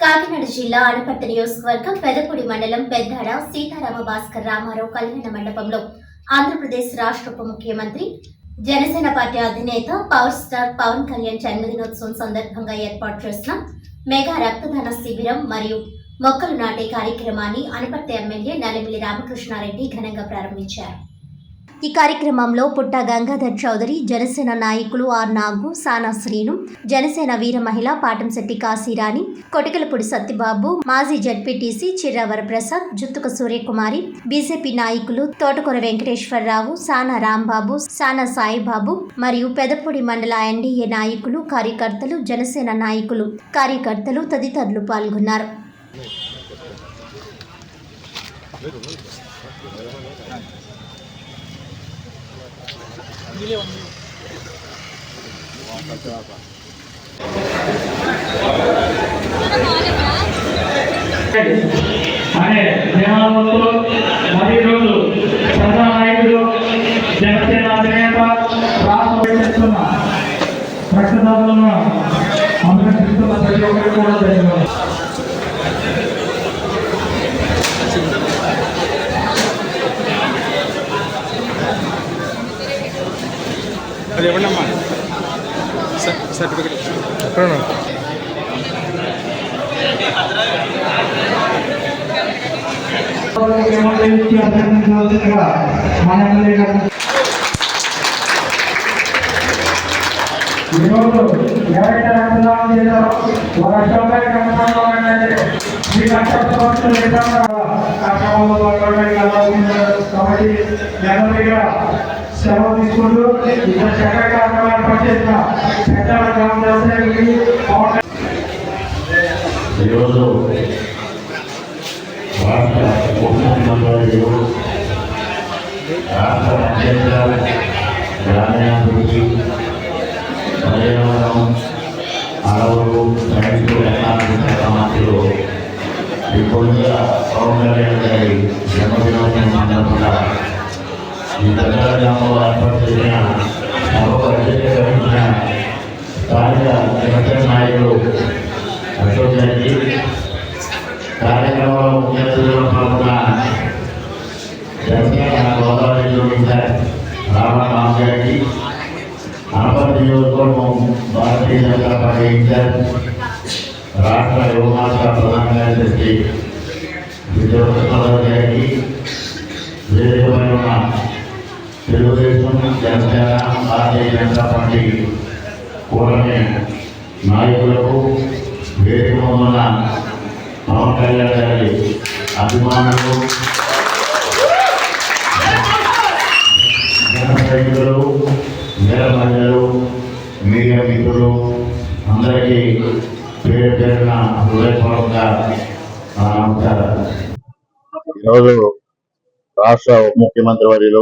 కాకినాడ జిల్లా ఆనపట్ట నియోజకవర్గం పెదపూడి మండలం పెద్దాడ సీతారామ భాస్కర్ రామారావు కళ్యాణ మండపంలో ఆంధ్రప్రదేశ్ రాష్ట్ర ఉప ముఖ్యమంత్రి జనసేన పార్టీ అధినేత పవర్ స్టార్ పవన్ కళ్యాణ్ జన్మదినోత్సవం సందర్భంగా ఏర్పాటు చేసిన మెగా రక్తదాన శిబిరం మరియు మొక్కలు నాటే కార్యక్రమాన్ని అనపర్తి ఎమ్మెల్యే నలిమిలి రామకృష్ణారెడ్డి ఘనంగా ప్రారంభించారు. ఈ కార్యక్రమంలో పుట్ట గంగాధర్ చౌదరి జనసేన నాయకులు ఆర్ నాగు సానా శ్రీను జనసేన వీర మహిళ పాటంశెట్టి కాశీరాణి కొటికలపూడి సత్యబాబు మాజీ జడ్పీటీసీ చిర్రవర ప్రసాద్ జుత్తుక సూర్యకుమారి బీజేపీ నాయకులు తోటకూర వెంకటేశ్వరరావు సానా రాంబాబు సానా సాయిబాబు మరియు పెదపూడి మండల ఎన్డీఏ నాయకులు కార్యకర్తలు జనసేన నాయకులు కార్యకర్తలు తదితరులు పాల్గొన్నారు. అనే దేవాలయంలో మరియు రోజు ప్రజానాయకుడు జనసేన అధినేత రాష్ట్ర రక్తదాతలను అభినందిస్తున్న ప్రతి ఒక్కరికి కూడా ధన్యవాదాలు. అది ఇవ్వండి అమ్మా సర్టిఫికెట్ ఎక్కడ ఈరోజు ఎవరైతే రక్తదానం చేశారో వారి అష్టంపై మీ రక్తదానం చేశారో కార్యక్రమంలో పాల్గొనడానికి అనుమతించారు. కాబట్టి ఎమ్మెల్యేగా సెలవు తీసుకుంటూ ఇక్కడ చక్కగా కార్యక్రమాలు పనిచేసిన పెద్ద గ్రామ వ్యవసాయానికి పవన్ ఈరోజు రాష్ట్ర ముఖ్యమంత్రి రాష్ట్ర పంచాయతీరాజ్ గ్రామీణాభివృద్ధి పర్యావరణం అడవులు రైతు ఎకనామిక్ శాఖ మంత్రులు ఈ కొద్దిగా పవన్ గారి జన్మదినోత్సవం సందర్భంగా ఈ దగ్గర గ్రామంలో ఏర్పాటు చేసిన స్థానిక జనసేన నాయకులు అశోక్ గారికి కార్యక్రమంలో ముఖ్య పాల్గొన్న జనసేన గోదావరి జిల్లా ఇన్ఛార్జ్ గారికి అనపర్తి నియోజకవర్గం భారతీయ జనతా పార్టీ ఇన్ఛార్జ్ రాష్ట్ర యువమాస ప్రధాన కార్యదర్శి విజయకృష్ణరావు గారికి వేదికపై ఉన్న తెలుగుదేశం జనసేన భారతీయ జనతా పార్టీ కూటమి నాయకులకు వేదిక ఉన్న పవన్ కళ్యాణ్ గారి అభిమానులు జన సైనికులు వీర మహిళలు మీడియా మిత్రులు అందరికీ పేరు పేరున హృదయపూర్వకంగా నా నమస్కారాలు ఈరోజు రాష్ట్ర ఉప ముఖ్యమంత్రి వర్యులు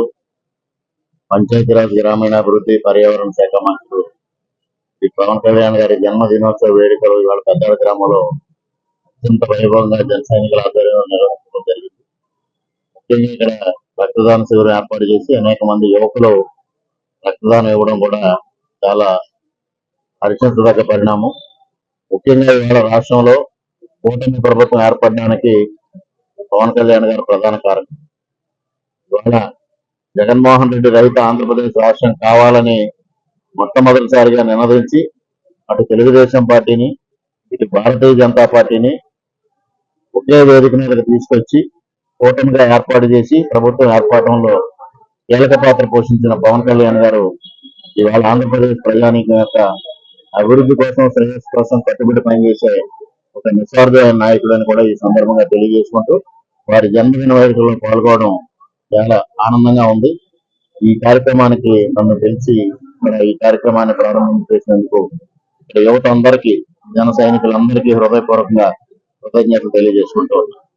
పంచాయతీరాజ్ గ్రామీణాభివృద్ధి పర్యావరణ శాఖ మంత్రులు శ్రీ పవన్ కళ్యాణ్ గారి జన్మదినోత్సవ వేడుకలు ఇవాళ పెద్దాడ గ్రామంలో అత్యంత వైభవంగా జన సైనికుల ఆధ్వర్యంలో నిర్వహించడం జరిగింది. ముఖ్యంగా ఇక్కడ రక్తదాన శిబిరం ఏర్పాటు చేసి అనేక మంది యువకులు రక్తదానం ఇవ్వడం కూడా చాలా హర్షించదగ్గ పరిణామం. ముఖ్యంగా ఇవాళ రాష్ట్రంలో కూటమి ప్రభుత్వం ఏర్పడడానికి పవన్ కళ్యాణ్ గారు ప్రధాన కారణం ఇవాళ జగన్మోహన్ రెడ్డి రైతు ఆంధ్రప్రదేశ్ రాష్ట్రం కావాలని మొట్టమొదటిసారిగా నినదించి అటు తెలుగుదేశం పార్టీని ఇటు భారతీయ జనతా పార్టీని ఒకే వేదిక మీదకి తీసుకొచ్చి కూటమిగా ఏర్పాటు చేసి ప్రభుత్వం ఏర్పాటంలో కీలక పాత్ర పోషించిన పవన్ కళ్యాణ్ గారు ఇవాళ ఆంధ్రప్రదేశ్ ప్రజానీకం యొక్క అభివృద్ధి కోసం శ్రేయస్సు కోసం కట్టుబడి పనిచేసే ఒక నిస్వార్థమైన నాయకుడు అని కూడా ఈ సందర్భంగా తెలియజేసుకుంటూ వారి జన్మదిన వేడుకల్లో పాల్గొనడం చాలా ఆనందంగా ఉంది. ఈ కార్యక్రమానికి నన్ను పిలిచి ఇక్కడ ఈ కార్యక్రమాన్ని ప్రారంభం చేసినందుకు ఇక్కడ యువత అందరికీ జన సైనికులందరికీ హృదయపూర్వకంగా కృతజ్ఞతలు తెలియజేసుకుంటూ ఉన్నాను.